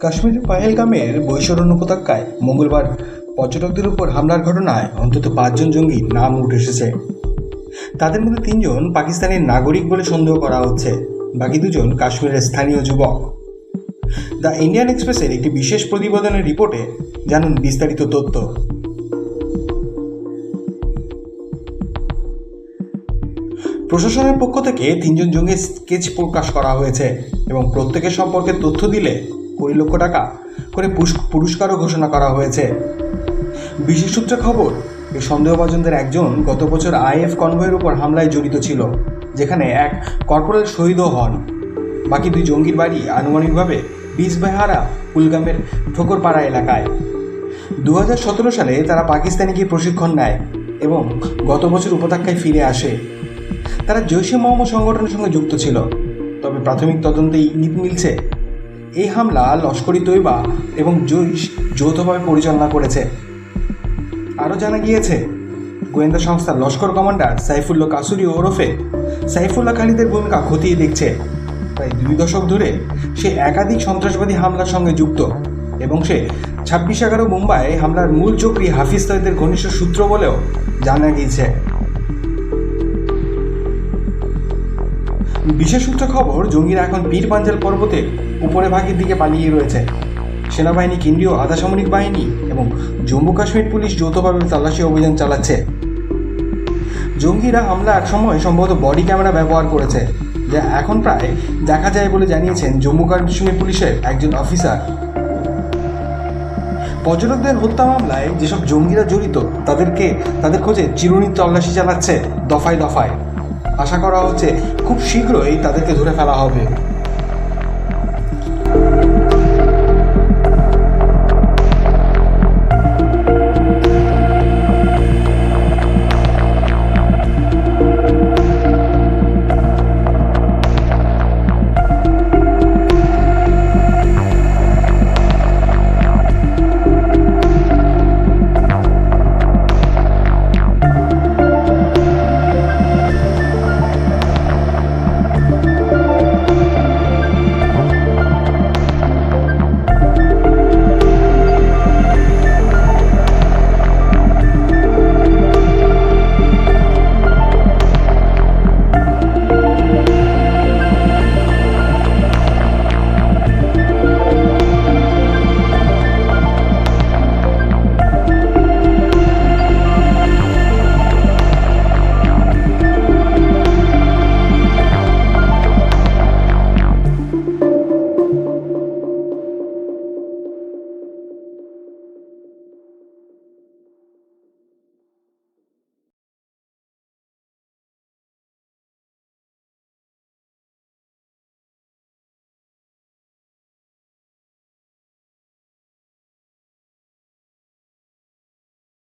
কাশ্মীরের পাহেলগামের বৈশরণ্য উপত্যকায় মঙ্গলবার পর্যটকদের উপর হামলার ঘটনায় অন্তত পাঁচজন জঙ্গির নাম উঠে এসেছে। তাদের মধ্যে তিনজন পাকিস্তানের নাগরিক বলে সন্দেহ করা হচ্ছে, বাকি দুজন কাশ্মীরের স্থানীয় যুবক। দ্য ইন্ডিয়ান এক্সপ্রেসের একটি বিশেষ প্রতিবেদনের রিপোর্টে জানুন বিস্তারিত তথ্য। প্রশাসনের পক্ষ থেকে তিনজন জঙ্গির স্কেচ প্রকাশ করা হয়েছে এবং প্রত্যেকের সম্পর্কে তথ্য দিলে কুড়ি লক্ষ টাকা করে পুরস্ক- পুরস্কারও ঘোষণা করা হয়েছে। বিশেষ সূত্রে খবর এই সন্দেহভাজনদের একজন গত বছর আইএফ কনভয়ের উপর হামলায় জড়িত ছিল, যেখানে এক কর্পোরাল শহীদও হন। বাকি দুই জঙ্গির বাড়ি আনুমানিকভাবে বীজবেহারা কুলগামের ঠোকরপাড়া এলাকায়। দু হাজার সতেরো সালে তারা পাকিস্তানে গিয়ে প্রশিক্ষণ নেয় এবং গত বছর উপত্যকায় ফিরে আসে। তারা জৈশে মোহাম্মদ সংগঠনের সঙ্গে যুক্ত ছিল, তবে প্রাথমিক তদন্তে ইঙ্গিত মিলছে। এই হামলা লস্করি তৈবা এবং জৈশ যৌথভাবে পরিচালনা করেছে। আরও জানা গিয়েছে, গোয়েন্দা সংস্থার লস্কর কমান্ডার সাইফুল্লাহ কাসুরি ওরফে সাইফুল্লাহ খালিদের ভূমিকা খতিয়ে দেখছে। প্রায় দুই দশক ধরে সে একাধিক সন্ত্রাসবাদী হামলার সঙ্গে যুক্ত এবং সে ছাব্বিশ এগারো মুম্বাই হামলার মূল চক্রী হাফিজ সৈয়দের ঘনিষ্ঠ সূত্র বলেও জানা গিয়েছে। বিশেষ সূত্রে খবর, জঙ্গিরা এখন পীর পাঞ্জাল পর্বতের উপরে ভাগের দিকে পালিয়ে রয়েছে। সেনাবাহিনী, কেন্দ্রীয় আধা সামরিক বাহিনী এবং জম্মু কাশ্মীর পুলিশ যৌথভাবে তল্লাশি অভিযান চালাচ্ছে। জঙ্গিরা হামলা একসময় সম্ভবত বডি ক্যামেরা ব্যবহার করেছে, যা এখন প্রায় দেখা যায় বলে জানিয়েছেন জম্মু কাশ্মীর পুলিশের একজন অফিসার। পর্যটকদের হত্যা মামলায় যেসব জঙ্গিরা জড়িত, তাদেরকে, তাদের খোঁজে চিরুনি তল্লাশি চালাচ্ছে দফায় দফায়। আশা করা হচ্ছে খুব শীঘ্রই তাদেরকে ধরে ফেলা হবে।